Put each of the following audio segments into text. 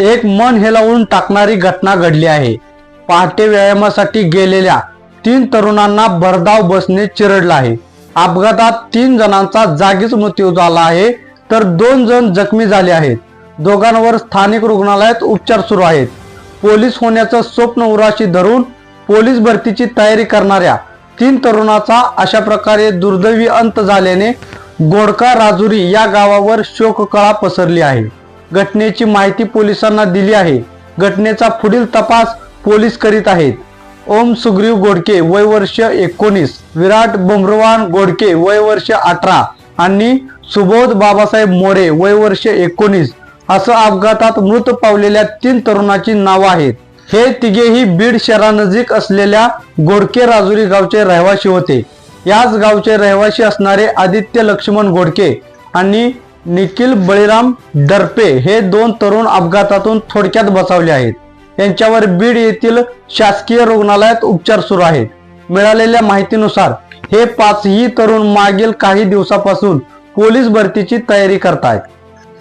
एक मन हेलावून टाकणारी घटना घडली आहे. पहाटे व्यायामासाठी गेलेल्या तीन तरुणांना भरधाव बसने चिरडला आहे. अपघातात तीन जणांचा जागीच मृत्यू झाला आहे तर दोन जण जखमी झाले आहेत. दोघांवर स्थानिक रुग्णालयात उपचार सुरू आहेत. पोलीस होण्याचं स्वप्न उराशी धरून पोलीस भरतीची तयारी करणाऱ्या तीन तरुणाचा अशा प्रकारे दुर्दैवी अंत झाल्याने गोडका राजुरी या गावावर शोककळा पसरली आहे. घटनेची माहिती पोलिसांना दिली आहे. घटनेचा पुढील तपास पोलीस करीत आहेत. ओम सुग्रीव गोडके वय वर्ष एकोणीस विराट बुमरवान गोडके वय वर्ष अठरा आणि सुबोध बाबासाहेब मोरे वय वर्ष एकोणीस असं अपघातात मृत पावलेल्या तीन तरुणाची नावं आहेत. हे तिघेही बीड शहरानजीक असलेल्या गोडके राजुरी गावचे रहिवासी होते. याच गावचे रहिवासी असणारे आदित्य लक्ष्मण गोडके आणि निखिल बळीराम दर्पे हे दोन तरुण अपघातातून थोडक्यात बचावले आहेत. त्यांच्यावर बीड येथील शासकीय रुग्णालयात उपचार सुरू आहेत. मिळालेल्या माहितीनुसार हे पाचही तरुण मागील काही दिवसापासून पोलीस भरतीची तयारी करतायत.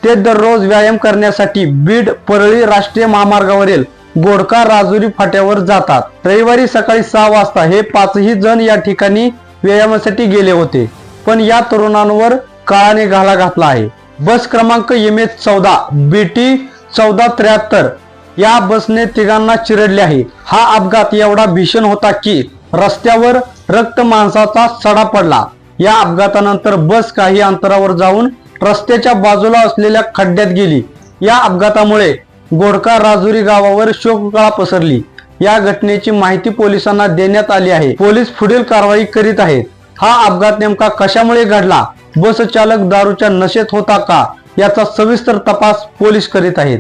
ते दररोज व्यायाम करण्यासाठी बीड परळी राष्ट्रीय महामार्गावरील गोडका राजुरी फाट्यावर जातात. रविवारी सकाळी सहा वाजता हे पाचही जण या ठिकाणी व्यायामासाठी गेले होते. पण या तरुणांवर काळाने घाला घातला आहे. बस क्रमांक एम एच चौदा बीटी चौदा त्र्याहत्तर. या बसने तिघांना चिरडले आहे. हा अपघात एवढा भीषण होता की रस्त्यावर रक्त माणसाचा सडा पडला. या अपघातानंतर बस काही अंतरावर जाऊन रस्त्याच्या बाजूला असलेल्या खड्ड्यात गेली. या अपघातामुळे गोडका राजुरी गावावर शोककळा पसरली. या घटनेची माहिती पोलिसांना देण्यात आली आहे. पोलीस पुढील कारवाई करीत आहेत. हा अपघात नेमका कशामुळे घडला? बस चालक दारूच्या नशेत होता का याचा सविस्तर तपास पोलीस करीत आहेत.